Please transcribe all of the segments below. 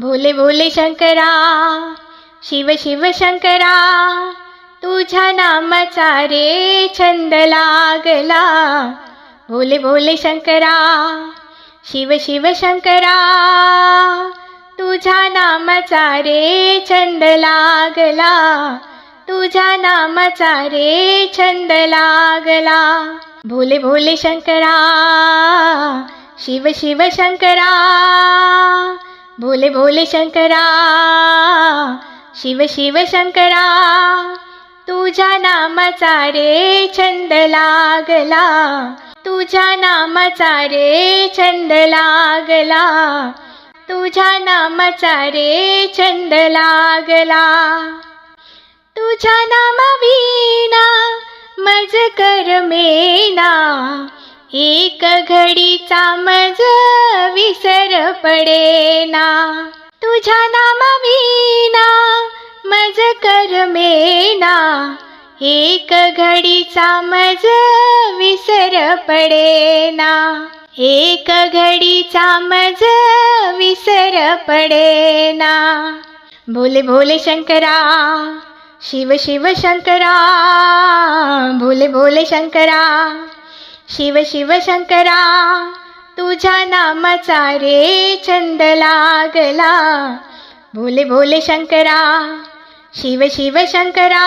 भोले भोले शंकरा शिव शिव शंकरा तुझ्या नामाचा रे छंद लागला. भोले भोले शंकरा शिव शिव शंकरा तुझ्या नामाचा रे छंद लागला. तुझ्या नामाचा रे छंद लागला. भोले भोले शंकरा शिव शिव शंकरा भोले भोले शंकरा शिव शिव शंकरा तुझ्या नामाचा रे छंद लागला तुझ्या नामाचा रे छंद लागला तुझ्या नामाचा रे छंद लागला. तुझ्या नामाविना मज कर मेना एक घडीचा मज विसर पडेना. तुझ्या नामाविना मज कर मेना. एक घडीचा मज विसर पडेना. एक घडीचा मज विसर पडेना. भोले भोले शंकरा शिव शिव शंकरा. भोले भोले शंकरा. शिव शिव शंकरा तुझ्या नामाचा रे छंद लागला. भोले भोले शंकरा शिव शिव शंकरा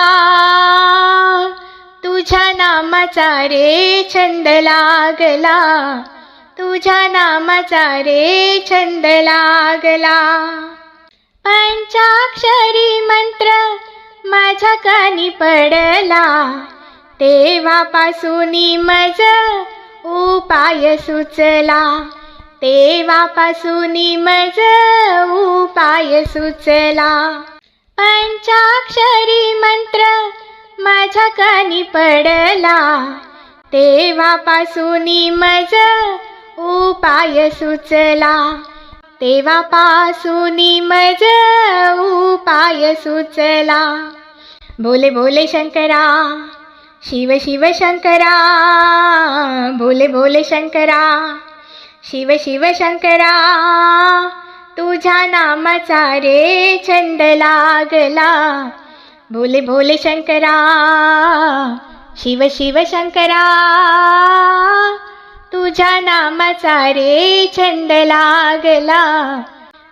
तुझ्या नामाचा रे छंद लागला. तुझ्या नामाचा रे छंद लागला. पंचाक्षरी मंत्र माझ्या कानी पडला. तेव्हापासून मज उपाय सुचला. तेव्हापासून मज उपाय सुचला. पंचाक्षरी मंत्र माझ्या कानी पडला. तेव्हापासून मज उपाय सुचला. तेव्हापासून मज उपाय सुचला. भोले भोले शंकरा. शिव शिव शंकरा भोले भोले शंकरा शिव शिव शंकरा तुझ्या नामाचा रे छंद लागला. भोले भोले शंकरा शिव शिव शंकरा तुझ्या नामाचा रे छंद लागला.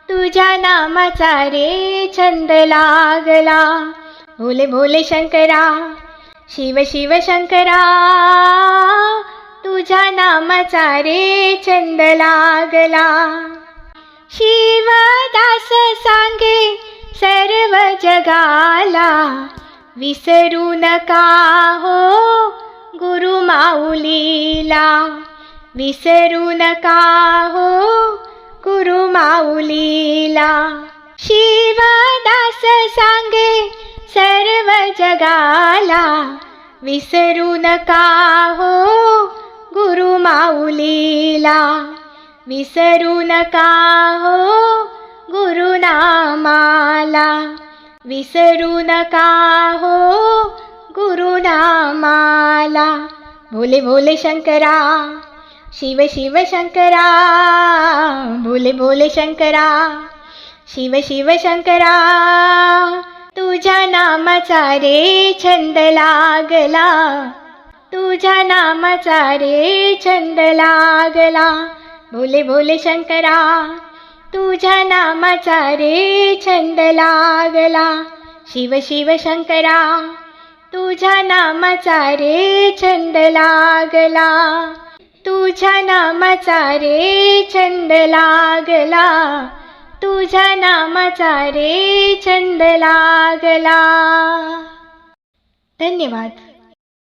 तुझ्या नामाचा रे छंद लागला. भोले भोले शंकरा शिव शिव शंकरा तुझ्या नामाचा रे छंद लागला. शिवदास सांगे सर्व जगाला विसरू नका हो गुरु माऊलीला. विसरू नका हो गुरु माऊलीला. शिवदास सांगे सर्व जगाला विसरू नका हो गुरु माऊलीला. विसरू नका हो गुरुनामाला विसरू नका हो गुरुनामाला भोले भोले शंकरा शिव शिव शंकरा भोले भोले शंकरा. शिव शिव शंकरा तुझ्या नामाचा रे छंद लागला. तुझ्या नामाचा रे छंद लागला. भोले भोले शंकरा तुझ्या नामाचा रे छंद लागला. शिव शिव शंकरा तुझ्या नामाचा रे छंद लागला. तुझ्या नामाचा रे छंद लागला. तुझ्या नामाचा रे छंद लागला. धन्यवाद.